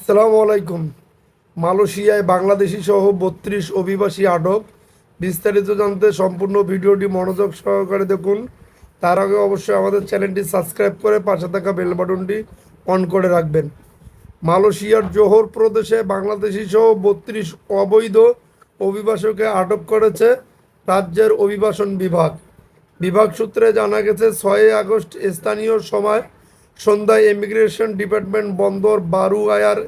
আসসালামু আলাইকুম। মালয়েশিয়ায় বাংলাদেশি সহ বত্রিশ অভিবাসী আটক। বিস্তারিত জানতে সম্পূর্ণ ভিডিওটি মনোযোগ সহকারে দেখুন। তার আগে অবশ্যই আমাদের চ্যানেলটি সাবস্ক্রাইব করে পাশে থাকা বেল বাটনটি অন করে রাখবেন। মালয়েশিয়ার জোহর প্রদেশে বাংলাদেশি সহ বত্রিশ অবৈধ অভিবাসকে আটক করেছে রাজ্যের অভিবাসন বিভাগ। বিভাগ সূত্রে জানা গেছে, ছয়ই আগস্ট স্থানীয় সময় সন্ধ্যায় ইমিগ্রেশন ডিপার্টমেন্ট বন্দর বারুয়ায়ার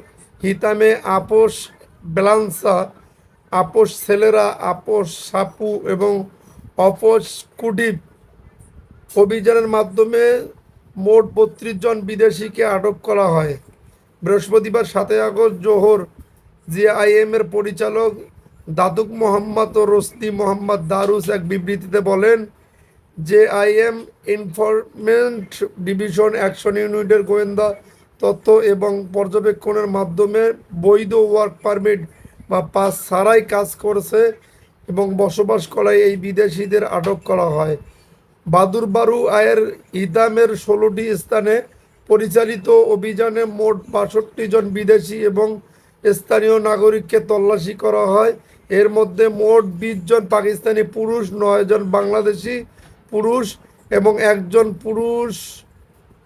হিতামে আপোষ বেলান্সা, আপোষ ছেলেরা, আপোষ সাপু এবং অপোষ কুটিপ অভিযানের মাধ্যমে মোট বত্রিশ জন বিদেশিকে আটক করা হয়। বৃহস্পতিবার সাতই আগস্ট জোহর জিআইএম এর পরিচালক দাদুক মোহাম্মদ ও রোসনি মোহাম্মদ দারুস এক বিবৃতিতে বলেন যে আইএম ইনফরমেন্ট ডিভিশন অ্যাকশন ইউনিটের গোয়েন্দা তথ্য এবং পর্যবেক্ষণের মাধ্যমে বৈধ ওয়ার্ক পারমিট বা পাস ছাড়াই কাজ করছে এবং বসবাস করায় এই বিদেশিদের আটক করা হয়। বাদুরবারু আয়ের ইদামের ষোলোটি স্থানে পরিচালিত অভিযানে মোট বাষট্টি জন বিদেশি এবং স্থানীয় নাগরিককে তল্লাশি করা হয়। এর মধ্যে মোট বিশ জন পাকিস্তানি পুরুষ, নয় জন বাংলাদেশি পুরুষ এবং একজন পুরুষ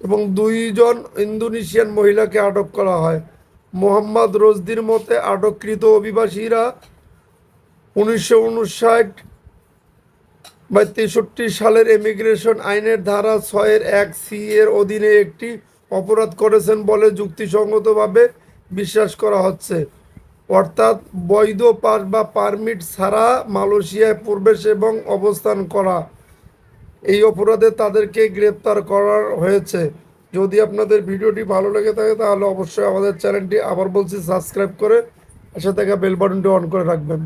এবং দুইজন ইন্দোনেশিয়ান মহিলাকে আটক করা হয়। মোহাম্মদ রোজদির মতে আটককৃত অভিবাসীরা উনিশশো উনষাট বা তেষট্টি সালের ইমিগ্রেশন আইনের ধারা ছয়ের এক সি এর অধীনে একটি অপরাধ করেছেন বলে যুক্তিসঙ্গতভাবে বিশ্বাস করা হচ্ছে। অর্থাৎ বৈধ পাস বা পারমিট ছাড়া মালয়েশিয়ায় প্রবেশ এবং অবস্থান করা। এই অপরাধে তাদেরকে গ্রেপ্তার করার হয়েছে। যদি আপনাদের ভিডিওটি ভালো লেগে থাকে, তাহলে অবশ্যই আমাদের চ্যানেলটি আবার বলছি সাবস্ক্রাইব করে সাথে থাকা বেল বাটনটি অন করে রাখবেন।